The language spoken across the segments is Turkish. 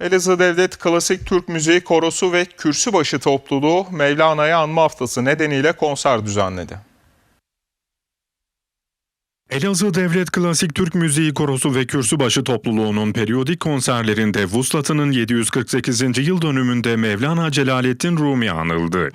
Elazığ Devlet Klasik Türk Müziği Korosu ve Kürsübaşı topluluğu Mevlana'yı anma haftası nedeniyle konser düzenledi. Elazığ Devlet Klasik Türk Müziği Korosu ve Kürsübaşı topluluğunun periyodik konserlerinde Vuslat'ının 748. yıl dönümünde Mevlana Celaleddin Rumi anıldı.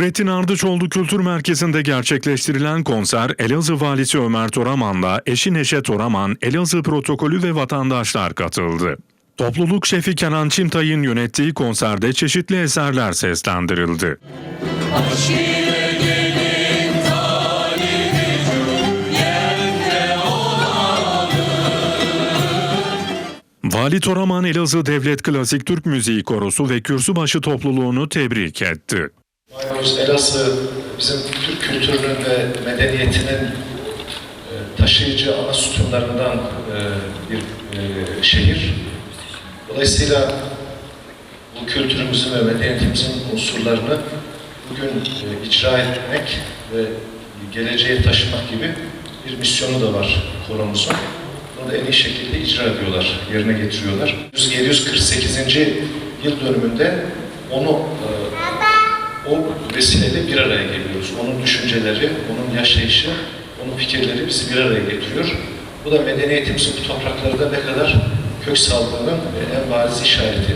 Nurettin Ardıçoğlu Kültür Merkezi'nde gerçekleştirilen konser Elazığ Valisi Ömer Toraman'la eşi Neşe Toraman, Elazığ protokolü ve vatandaşlar katıldı. Topluluk şefi Kenan Çimtay'ın yönettiği konserde çeşitli eserler seslendirildi. Vali Toraman Elazığ Devlet Klasik Türk Müziği Korosu ve Kürsübaşı topluluğunu tebrik etti. Malumunuz Elazığ bizim Türk kültürünün ve medeniyetinin e, taşıyıcı ana sütunlarından e, bir e, şehir. Dolayısıyla bu kültürümüzün ve medeniyetimizin unsurlarını bugün icra etmek ve geleceğe taşımak gibi bir misyonu da var koromuzun. Bunu da en iyi şekilde icra ediyorlar, yerine getiriyorlar. 748. yıl dönümünde onu o vesileyle bir araya geliyoruz. Onun düşünceleri, onun yaşayışı, onun fikirleri bizi bir araya getiriyor. Bu da medeniyetimizin bu topraklarda ne kadar kök saldığının en bariz işareti.